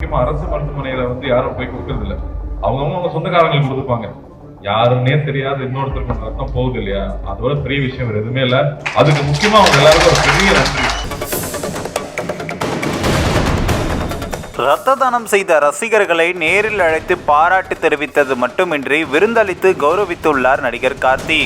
முக்கியமா அரசு மருத்துவமனையில வந்து யாரும் போய் கொடுக்கறது இல்ல அவங்கவுங்க அவங்க சொந்தக்காரங்களுக்கு கொடுத்துப்பாங்க. யாருன்னே தெரியாத இன்னொருத்தருக்கு ரத்தம் போகுது இல்லையா? அதோட பெரிய விஷயம் வேறு எதுவுமே இல்ல. அதுக்கு முக்கியமா அவங்க எல்லாருக்கும் ஒரு பெரிய நன்றி. ரத்த தானம் செய்த ரசிகர்களை நேரில் அழைத்து பாராட்டு தெரிவித்தது மட்டுமின்றி விருந்தளித்து கௌரவித்துள்ளார் நடிகர் கார்த்தி.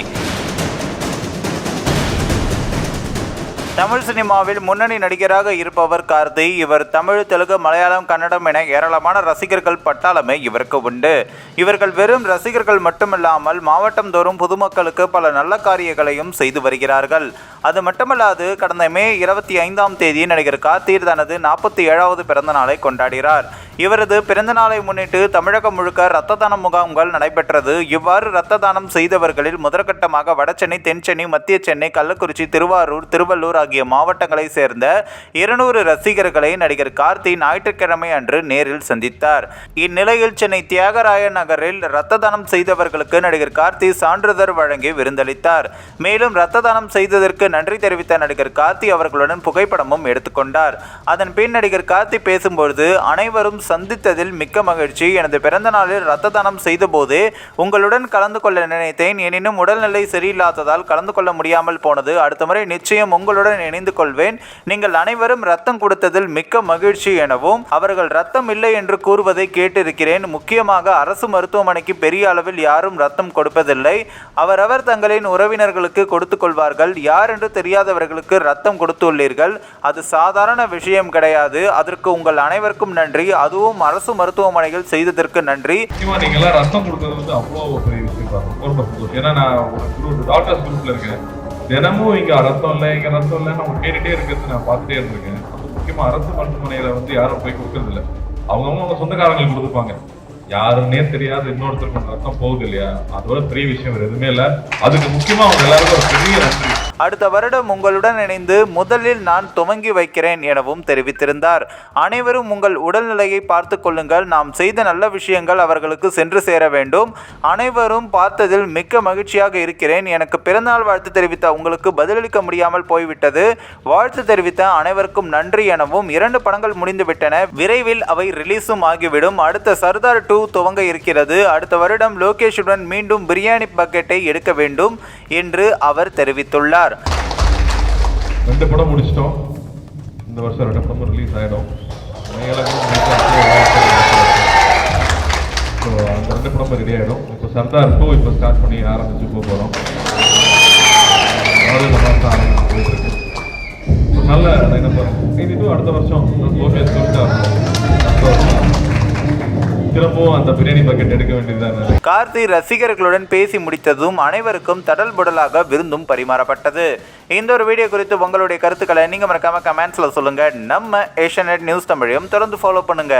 தமிழ் சினிமாவில் முன்னணி நடிகராக இருப்பவர் கார்த்தி. இவர் தமிழ் தெலுங்கு மலையாளம் கன்னடம் என ஏராளமான ரசிகர்கள் பட்டாளமே இவருக்கு உண்டு. இவர்கள் வெறும் ரசிகர்கள் மட்டுமில்லாமல் மாவட்டம் தோறும் பொதுமக்களுக்கு பல நல்ல காரியங்களையும் செய்து வருகிறார்கள். அது மட்டுமல்லாது கடந்த மே இருபத்தி ஐந்தாம் தேதி நடிகர் கார்த்தி தனது நாற்பத்தி ஏழாவது பிறந்த நாளை கொண்டாடினார் இவரது பிறந்த நாளை முன்னிட்டு தமிழகம் முழுக்க இரத்த தான முகாம்கள் நடைபெற்றது. இவ்வாறு இரத்த தானம் செய்தவர்களில் முதற்கட்டமாக வடசென்னை தென்சென்னை மத்திய சென்னை கள்ளக்குறிச்சி திருவாரூர் திருவள்ளூர் ஆகிய மாவட்டங்களை சேர்ந்த இருநூறு ரசிகர்களை நடிகர் கார்த்தி ஞாயிற்றுக்கிழமை அன்று நேரில் சந்தித்தார். இந்நிலையில் சென்னை தியாகராய நகரில் இரத்த தானம் செய்தவர்களுக்கு நடிகர் கார்த்தி சான்றிதழ் வழங்கி விருந்தளித்தார். மேலும் இரத்த தானம் செய்ததற்கு நன்றி தெரிவித்த நடிகர் கார்த்தி அவர்களுடன் புகைப்படமும் எடுத்துக்கொண்டார் அதன் பின் நடிகர் கார்த்தி பேசும்பொழுது அனைவரும் சந்தித்ததில் மிக்க மகிழ்ச்சி. எனது பிறந்த நாளில் இரத்த தானம் செய்தபோது உங்களுடன் கலந்து கொள்ள நினைத்தேன். எனினும் உடல்நிலை சரியில்லாததால் கலந்து கொள்ள முடியாமல் போனது. அடுத்த முறை நிச்சயம் உங்களுடன் இணைந்து கொள்வேன். நீங்கள் அனைவரும் ரத்தம் கொடுத்ததில் மிக்க மகிழ்ச்சி எனவும் அவர்கள் ரத்தம் இல்லை என்று கூறுவதை கேட்டிருக்கிறேன். முக்கியமாக அரசு மருத்துவமனைக்கு பெரிய அளவில் யாரும் ரத்தம் கொடுப்பதில்லை. அவரவர் தங்களின் உறவினர்களுக்கு கொடுத்து கொள்வார்கள். யார் என்று தெரியாதவர்களுக்கு ரத்தம் கொடுத்துள்ளீர்கள். அது சாதாரண விஷயம் கிடையாது. அதற்கு உங்கள் அனைவருக்கும் நன்றி. அதுவும் அரசு மருத்துவமனையில் செய்ததற்கு நன்றி. முக்கியமா எல்லாம் ரத்தம் கொடுக்கறது வந்து அவ்வளோ பெரிய விஷயம் ஏன்னா நான் ஒரு குரூப் டாக்டர்ஸ் குரூப்ல இருக்கேன். தினமும் இங்கே ரத்தம் இல்லை இங்கே ரத்தம் இல்லை நம்ம கேட்டுகிட்டே இருக்கிறது நான் பார்த்துட்டே இருந்திருக்கேன். அது அரசு மருத்துவமனையில் வந்து யாரும் போய் கொடுக்கறதில்ல அவங்கவுங்க அவங்க சொந்தக்காரங்களுக்கு கொடுத்துப்பாங்க. யாருன்னே தெரியாத. இன்னொருத்தருக்கு ரத்தம் போகுது இல்லையா? அதோட பெரிய விஷயம் எதுவுமே இல்லை. அதுக்கு முக்கியமாக அவங்க எல்லாருக்கும் ஒரு பெரிய நன்றி. அடுத்த வருடம் உங்களுடன் இணைந்து முதலில் நான் துவங்கி வைக்கிறேன் எனவும் தெரிவித்திருந்தார். அனைவரும் உங்கள் உடல்நிலையை பார்த்து கொள்ளுங்கள். நாம் செய்த நல்ல விஷயங்கள் அவர்களுக்கு சென்று சேர வேண்டும். அனைவரும் பார்த்ததில் மிக்க மகிழ்ச்சியாக இருக்கிறேன். எனக்கு பிறந்தநாள் வாழ்த்து தெரிவித்த உங்களுக்கு பதிலளிக்க முடியாமல் போய்விட்டது. வாழ்த்து தெரிவித்த அனைவருக்கும் நன்றி எனவும் இரண்டு படங்கள் முடிந்துவிட்டன. விரைவில் அவை ரிலீஸும் ஆகிவிடும். அடுத்த சர்தார் டூ துவங்க இருக்கிறது. அடுத்த வருடம் லோகேஷுடன் மீண்டும் பிரியாணி பக்கெட்டை எடுக்க வேண்டும் என்று அவர் தெரிவித்துள்ளார். ரெண்டு படம் முடிச்சிட்டோம். இந்த வருஷம் ரெண்டு படமும் ரிலீஸ் ஆகிடும் ஸோ அந்த ரெண்டு படமும் ரெடி ஆகிடும் இப்போ சர்தார் டூ இப்போ ஸ்டார்ட் பண்ணி ஆரம்பிச்சு போக போகிறோம் அதாவது இந்த நல்ல நம்ம மீதி டூ அடுத்த வருஷம் ஓகே சொல்லிட்டு. அடுத்த வருஷம் திரும்பவும் அந்த பிரியாணி பக்கெட் எடுக்க வேண்டியதுதான். கார்த்தி ரசிகர்களுடன் பேசி முடித்ததும் அனைவருக்கும் தடல் புடலாக விருந்தும் பரிமாறப்பட்டது. இந்த ஒரு வீடியோ குறித்து உங்களுடைய கருத்துக்களை நீங்க மறக்காம கமெண்ட்ஸ்ல சொல்லுங்க. நம்ம ஏஷியநெட் நியூஸ் தமிழையும் தொடர்ந்து ஃபாலோ பண்ணுங்க.